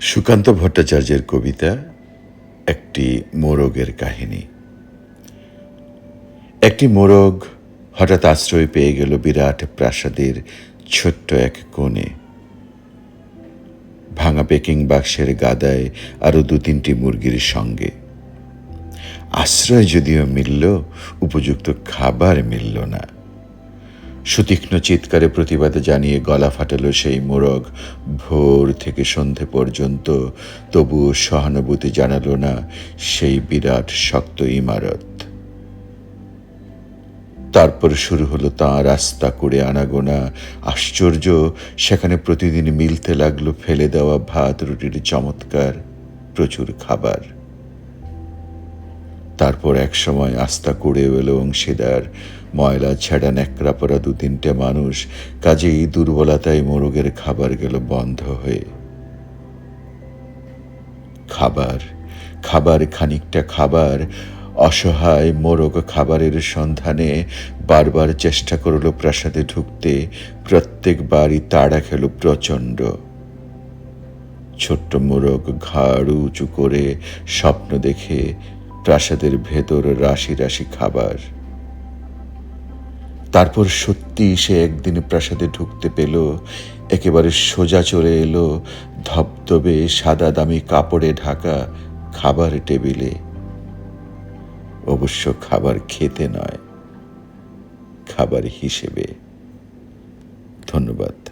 সুকান্ত ভট্টাচার্যের কবিতা একটি মোরগের কাহিনী। একটি মোরগ হঠাৎ আশ্রয় পেয়ে গেল বিরাট প্রাসাদের ছোট্ট এক কোণে। ভাঙা পেকিং বাক্সের গাদায় আরও দু তিনটি মুরগির সঙ্গে। আশ্রয় যদিও মিলল, উপযুক্ত খাবার মিলল না। সুতীক্ষ্ণ চিৎকারে প্রতিবাদ জানিয়ে গলা ফাটালো সেই মোরগ। ভোর থেকে সন্ধে পর্যন্ত তবুও সহানুভূতি জানালো না সেই বিরাট, শক্ত ইমারত। তারপর শুরু হলো তাঁর রাস্তা করে আনাগোনা। আশ্চর্য, সেখানে প্রতিদিন মিলতে লাগল ফেলে দেওয়া ভাত, রুটির চমৎকার প্রচুর খাবার। তারপর এক সময় আস্থা করে এলো অংশীদার। ময়লা ছেঁড়া ন্যাকড়া পরা দু তিনটে মানুষ কাজেই দুর্বলতায় মোরগের খাবার গেল বন্ধ হয়ে। খাবার খাবার, খানিকটা খাবার, অসহায় মোরগ খাবারের সন্ধানে বারবার চেষ্টা করল প্রাসাদে ঢুকতে প্রত্যেকবারই তাড়া খেল প্রচণ্ড। ছোট্ট মোরগ ঘাড় উঁচু করে স্বপ্ন দেখে প্রাসাদের ভেতর রাশি রাশি খাবার। তারপর সত্যি সে একদিন প্রাসাদে ঢুকতে পেল, একেবারে সোজা চলে এলো ধবধবে সাদা দামি কাপড়ে ঢাকা খাবার টেবিলে। অবশ্য খাবার খেতে নয়, খাবার হিসেবে। ধন্যবাদ।